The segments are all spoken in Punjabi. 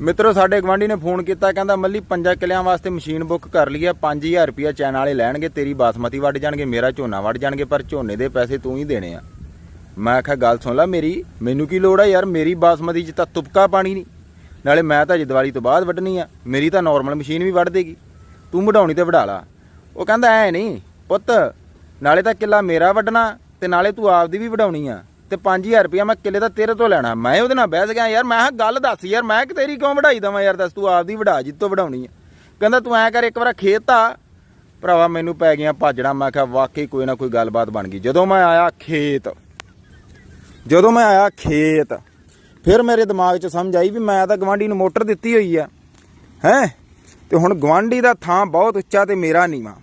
ਮਿੱਤਰੋ, ਸਾਡੇ ਗਵਾਂਢੀ ਨੇ ਫੋਨ ਕੀਤਾ, ਕਹਿੰਦਾ, ਮੱਲੀ, ਪੰਜਾਂ ਕਿਲਿਆਂ ਵਾਸਤੇ ਮਸ਼ੀਨ ਬੁੱਕ ਕਰ ਲਈ ਆ 5000 ਰੁਪਿਆ ਚੈਨ ਵਾਲੇ ਲੈਣਗੇ, ਤੇਰੀ ਬਾਸਮਤੀ ਵੱਢ ਜਾਣਗੇ, ਮੇਰਾ ਝੋਨਾ ਵੱਢ ਜਾਣਗੇ, ਪਰ ਝੋਨੇ ਦੇ ਪੈਸੇ ਤੂੰ ਹੀ ਦੇਣੇ ਆ। ਮੈਂ ਆਖਿਆ, ਗੱਲ ਸੁਣ ਲੈ ਮੇਰੀ, ਮੈਨੂੰ ਕੀ ਲੋੜ ਆ ਯਾਰ, ਮੇਰੀ ਬਾਸਮਤੀ 'ਚ ਤਾਂ ਤੁਪਕਾ ਪਾਣੀ ਨਹੀਂ। ਨਾਲੇ ਮੈਂ ਤਾਂ ਅੱਜ ਦੀਵਾਲੀ ਤੋਂ ਬਾਅਦ ਵੱਢਣੀ ਆ, ਮੇਰੀ ਤਾਂ ਨਾਰਮਲ ਮਸ਼ੀਨ ਵੀ ਵੱਢ ਦੇਗੀ, ਤੂੰ ਵਢਾਉਣੀ ਤੇ ਵਢਾ ਲਾ। ਉਹ ਕਹਿੰਦਾ, ਐ ਨਹੀਂ, ਪੁੱਤ, ਨਾਲੇ ਤਾਂ ਕਿੱਲਾ ਮੇਰਾ ਵੱਢਣਾ ਤੇ ਨਾਲੇ ਤੂੰ ਆਪਦੀ ਵੀ ਵਢਾਉਣੀ ਆ। ਤੇ 5000 ਰੁਪਇਆ ਮੈਂ ਕਿੱਲੇ ਦਾ ਤੇਰੇ ਤੋਂ ਲੈਣਾ। ਮੈਂ ਉਹਦੇ ਨਾਲ ਬਹਿਸ ਗਿਆ, ਯਾਰ ਮੈਂ ਕਿਹਾ, ਗੱਲ ਦੱਸ ਯਾਰ, ਮੈਂ ਕਿ ਤੇਰੀ ਕਿਉਂ ਵਢਾਈ ਦਵਾਂ ਯਾਰ, ਦੱਸ ਤੂੰ ਆਪਦੀ ਵਢਾ ਜਿੱਤੋਂ ਵਢਾਉਣੀ ਆ। ਕਹਿੰਦਾ, ਤੂੰ ਐ ਕਰ, ਇੱਕ ਵਾਰ ਖੇਤ ਆ। ਭਰਾਵਾ, ਮੈਨੂੰ ਪੈ ਗਿਆ ਭਾਜੜਾ। ਮੈਂ ਕਿਹਾ, ਵਾਕਈ ਕੋਈ ਨਾ ਕੋਈ ਗੱਲਬਾਤ ਬਣ ਗਈ। ਜਦੋਂ ਮੈਂ ਆਇਆ ਖੇਤ, ਜਦੋਂ ਮੈਂ ਆਇਆ ਖੇਤ, ਫਿਰ ਮੇਰੇ ਦਿਮਾਗ 'ਚ ਸਮਝ ਆਈ ਵੀ ਮੈਂ ਤਾਂ ਗਵਾਂਢੀ ਨੂੰ ਮੋਟਰ ਦਿੱਤੀ ਹੋਈ ਆ। ਹੈ? ਤੇ ਹੁਣ ਗਵਾਂਢੀ ਦਾ ਥਾਂ ਬਹੁਤ ਉੱਚਾ ਤੇ ਮੇਰਾ ਨੀਵਾਂ।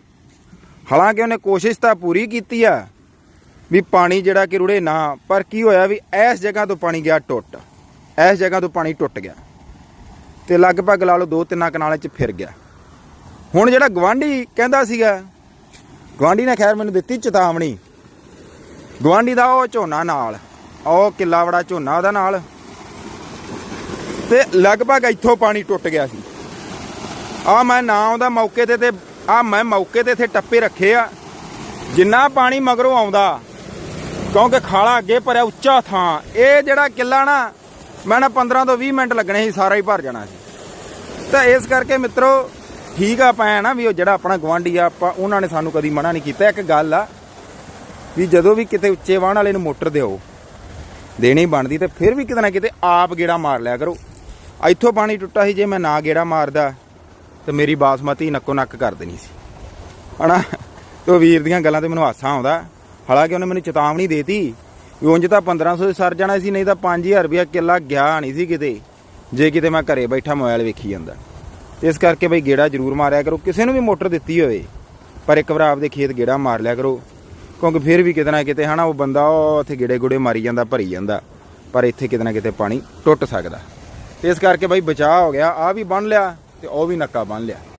ਹਾਲਾਂਕਿ ਉਹਨੇ ਕੋਸ਼ਿਸ਼ ਤਾਂ ਪੂਰੀ ਕੀਤੀ ਆ ਵੀ ਪਾਣੀ ਜਿਹੜਾ ਕਿ ਰੁੜੇ ਨਾ, ਪਰ ਕੀ ਹੋਇਆ ਵੀ ਇਸ ਜਗ੍ਹਾ ਤੋਂ ਪਾਣੀ ਗਿਆ ਟੁੱਟ। ਇਸ ਜਗ੍ਹਾ ਤੋਂ ਪਾਣੀ ਟੁੱਟ ਗਿਆ। ਤੇ ਲਗਭਗ ਲਾ ਲਓ ਦੋ ਤਿੰਨਾਂ ਕਨਾਲਾਂ 'ਚ ਫਿਰ ਗਿਆ। ਹੁਣ ਜਿਹੜਾ ਗਵਾਂਢੀ ਕਹਿੰਦਾ ਸੀਗਾ ਗਵਾਂਢੀ ਨੇ ਖੈਰ ਮੈਨੂੰ ਦਿੱਤੀ ਚੇਤਾਵਨੀ। ਗਵਾਂਢੀ ਦਾ ਉਹ ਝੋਨਾ ਨਾਲ, ਉਹ ਕਿੱਲਾ ਵੜਾ ਝੋਨਾ ਉਹਦਾ ਨਾਲ। ਤੇ ਲਗਭਗ ਇੱਥੋਂ ਪਾਣੀ ਟੁੱਟ ਗਿਆ ਸੀ। ਆ ਮੈਂ ਨਾ ਆਉਂਦਾ ਮੌਕੇ ਤੇ ਤੇ, ਆ ਮੈਂ ਮੌਕੇ ਤੇ ਇੱਥੇ ਟੱਪੇ ਰੱਖੇ ਆ। ਜਿੰਨਾ ਪਾਣੀ ਮਗਰੋਂ ਆਉਂਦਾ ਕਿਉਂਕਿ ਖਾਲਾ ਅੱਗੇ ਭਰਿਆ ਉੱਚਾ ਥਾਂ। ਇਹ ਜਿਹੜਾ ਕਿੱਲਾ ਨਾ, ਮੈਂ ਨਾ 15 ਤੋਂ 20 ਮਿੰਟ ਲੱਗਣੇ ਸੀ, ਸਾਰਾ ਹੀ ਭਰ ਜਾਣਾ ਸੀ। ਤਾਂ ਇਸ ਕਰਕੇ ਮਿੱਤਰੋ, ਠੀਕ ਆ ਆਪਾਂ ਨਾ ਵੀ ਉਹ ਜਿਹੜਾ ਆਪਣਾ ਗਵਾਂਢੀ ਆ, ਆਪਾਂ ਉਹਨਾਂ ਨੇ ਸਾਨੂੰ ਕਦੀ ਮਨਾ ਨਹੀਂ ਕੀਤਾ। ਇੱਕ ਗੱਲ ਆ ਵੀ ਜਦੋਂ ਵੀ ਕਿਤੇ ਉੱਚੇ ਵਾਹਣ ਵਾਲੇ ਨੂੰ ਮੋਟਰ ਦਿਓ, ਦੇਣੀ ਬਣਦੀ ਤੇ ਫਿਰ ਵੀ ਕਿਤੇ ਨਾ ਕਿਤੇ ਆਪ ਗੇੜਾ ਮਾਰ ਲਿਆ ਕਰੋ। ਇੱਥੋਂ ਪਾਣੀ ਟੁੱਟਾ ਸੀ, ਜੇ ਮੈਂ ਨਾ ਗੇੜਾ ਮਾਰਦਾ, ਤੇ ਮੇਰੀ ਬਾਸਮਤੀ ਨੱਕੋ ਨੱਕ ਕਰ ਦੇਣੀ ਸੀ। ਹਨਾ? ਤੇ ਉਹ ਵੀਰ ਦੀਆਂ ਗੱਲਾਂ ਤੇ ਮੈਨੂੰ ਹਾਸਾ ਆਉਂਦਾ। ਹਾਲਾਂਕਿ ਉਹਨੇ ਮੈਨੂੰ ਚੇਤਾਵਨੀ ਦੇਤੀ ਵੀ ਉਂਝ ਤਾਂ 1500 ਦੇ ਸਰ ਜਾਣਾ ਸੀ, ਨਹੀਂ ਤਾਂ 5000 ਰੁਪਇਆ ਕਿੱਲਾ ਗਿਆ ਨਹੀਂ ਸੀ ਕਿਤੇ, ਜੇ ਕਿਤੇ ਮੈਂ ਘਰੇ ਬੈਠਾ ਮੋਬਾਈਲ ਵੇਖੀ ਜਾਂਦਾ। ਤੇ ਇਸ ਕਰਕੇ ਬਈ ਗੇੜਾ ਜ਼ਰੂਰ ਮਾਰਿਆ ਕਰੋ, ਕਿਸੇ ਨੂੰ ਵੀ ਮੋਟਰ ਦਿੱਤੀ ਹੋਵੇ, ਪਰ ਇੱਕ ਵਾਰ ਆਪਦੇ ਖੇਤ ਗੇੜਾ ਮਾਰ ਲਿਆ ਕਰੋ, ਕਿਉਂਕਿ ਫਿਰ ਵੀ ਕਿਤੇ ਨਾ ਕਿਤੇ ਹਨਾ, ਉਹ ਬੰਦਾ ਉਹ ਉੱਥੇ ਗੇੜੇ ਗੁੜੇ ਮਾਰੀ ਜਾਂਦਾ, ਭਰੀ ਜਾਂਦਾ, ਪਰ ਇੱਥੇ ਕਿਤੇ ਨਾ ਕਿਤੇ ਪਾਣੀ ਟੁੱਟ ਸਕਦਾ। ਤੇ ਇਸ ਕਰਕੇ ਬਈ ਬਚਾਅ ਹੋ ਗਿਆ ਆ ਵੀ ਬੰਨ ਲਿਆ ਤੇ ਉਹ ਵੀ ਨੱਕਾ ਬੰਨ ਲਿਆ।